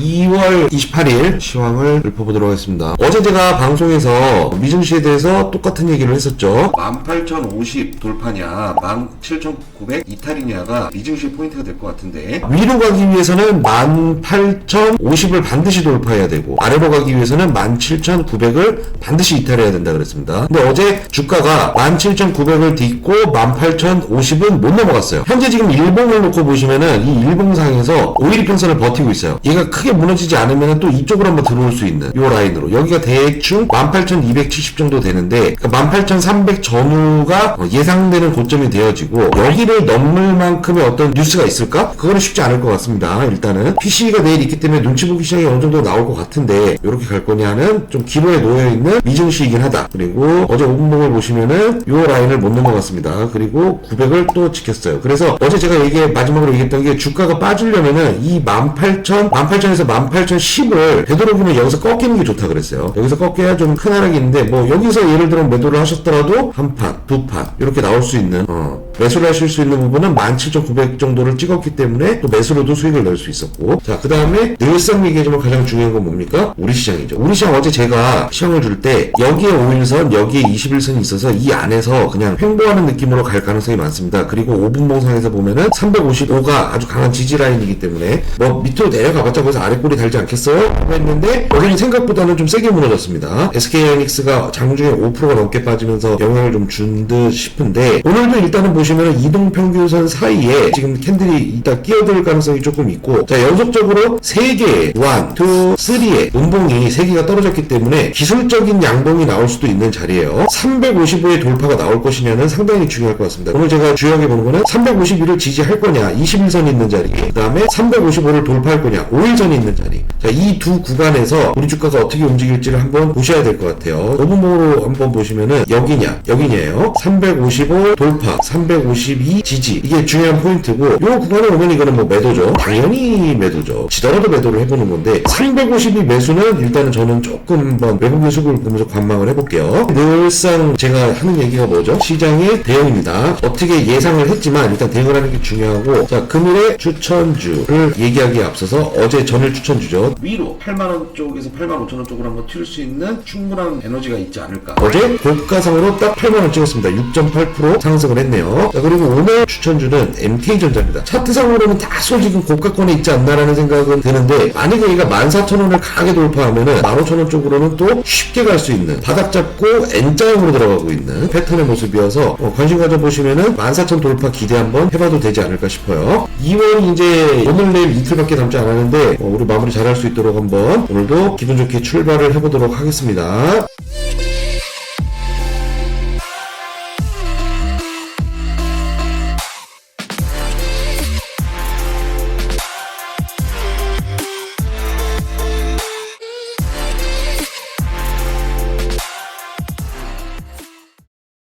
2월 28일 시황을 읊어보도록 하겠습니다. 어제 제가 방송에서 미증시에 대해서 똑같은 얘기를 했었죠. 18,050 돌파냐, 17,900 이탈이냐가 미증시의 포인트가 될 것 같은데 위로 가기 위해서는 18,050을 반드시 돌파해야 되고 아래로 가기 위해서는 17,900을 반드시 이탈해야 된다 그랬습니다. 근데 어제 주가가 17,900을 딛고 18,050은 못 넘어갔어요. 현재 지금 일봉을 놓고 보시면은 이 일봉상에서 5일 평선을 버티고 있어요. 얘가 크게 무너지지 않으면 또 이쪽으로 한번 들어올 수 있는 요 라인으로 여기가 대충 18,270 정도 되는데 그러니까 18,300 전후가 어, 예상되는 고점이 되어지고 여기를 넘을 만큼의 어떤 뉴스가 있을까? 그거는 쉽지 않을 것 같습니다. 일단은 PC가 내일 있기 때문에 눈치 보기 시장이 어느 정도 나올 것 같은데 이렇게 갈 거냐는 좀 기로에 놓여 있는 미증시이긴 하다. 그리고 어제 5분봉을 보시면은 요 라인을 못 넘어갔습니다. 그리고 900을 또 지켰어요. 그래서 어제 제가 얘기 마지막으로 얘기했던 게 주가가 빠지려면은 이 18,000, 18,000 에서 18,010을 되도록이면 여기서 꺾이는 게 좋다 그랬어요. 여기서 꺾여야 좀 큰 하락이 있는데 뭐 여기서 예를 들어 매도를 하셨더라도 한 판, 두 판 이렇게 나올 수 있는 어, 매수를 하실 수 있는 부분은 17,900 정도를 찍었기 때문에 또 매수로도 수익을 낼 수 있었고 자 그 다음에 늘상 얘기하지만 가장 중요한 건 뭡니까? 우리 시장이죠. 우리 시장 어제 제가 시황을 줄 때 여기에 5일선 여기에 21선이 있어서 이 안에서 그냥 횡보하는 느낌으로 갈 가능성이 많습니다. 그리고 5분 봉상에서 보면은 355가 아주 강한 지지 라인이기 때문에 뭐 밑으로 내려가봤자 거기서 아래 꼬리 달지 않겠어요? 하고 했는데 여기는 생각보다는 좀 세게 무너졌습니다. SK하이닉스가 장중에 5%가 넘게 빠지면서 영향을 좀 준 듯 싶은데 오늘도 일단은 보시 면은 이동 평균선 사이에 지금 캔들이 이따 끼어들 가능성이 조금 있고 자 연속적으로 3개 1, 2, 3의 음봉이 3개가 떨어졌기 때문에 기술적인 양봉이 나올 수도 있는 자리예요. 355의 돌파가 나올 것이냐는 상당히 중요할 것 같습니다. 오늘 제가 주요하게 보는 거는 351을 지지할 거냐 21선이 있는 자리 그 다음에 355를 돌파할 거냐 5일선이 있는 자리. 자 이 두 구간에서 우리 주가가 어떻게 움직일지를 한번 보셔야 될 것 같아요. 5분봉으로 한번 보시면은 여기냐 여기냐예요. 355 돌파 352 지지. 이게 중요한 포인트고 요 구간에 오면 이거는 뭐 매도죠. 당연히 매도죠. 지더라도 매도를 해보는 건데 352 매수는 일단은 저는 조금 한번 외국인 수급을 보면서 관망을 해볼게요. 늘상 제가 하는 얘기가 뭐죠? 시장의 대응입니다. 어떻게 예상을 했지만 일단 대응을 하는 게 중요하고 자 금일의 추천주를 얘기하기에 앞서서 어제 전일 추천주죠 위로 8만원 쪽에서 8만 5천원 쪽으로 한번 튈 수 있는 충분한 에너지가 있지 않을까. 어제 고가상으로 딱 8만원 찍었습니다. 6.8% 상승을 했네요. 자 그리고 오늘 추천주는 MK전자입니다. 차트상으로는 다소 지금 고가권에 있지 않나라는 생각은 드는데 만약에 얘가 14,000원을 강하게 돌파하면은 15,000원 쪽으로는 또 쉽게 갈 수 있는 바닥 잡고 N자형으로 들어가고 있는 패턴의 모습이어서 어, 관심 가져보시면은 14,000 돌파 기대 한번 해봐도 되지 않을까 싶어요. 2월 이제 오늘 내일 이틀밖에 남지 않았는데 어, 우리 마무리 잘할 수 있도록 한번 오늘도 기분 좋게 출발을 해보도록 하겠습니다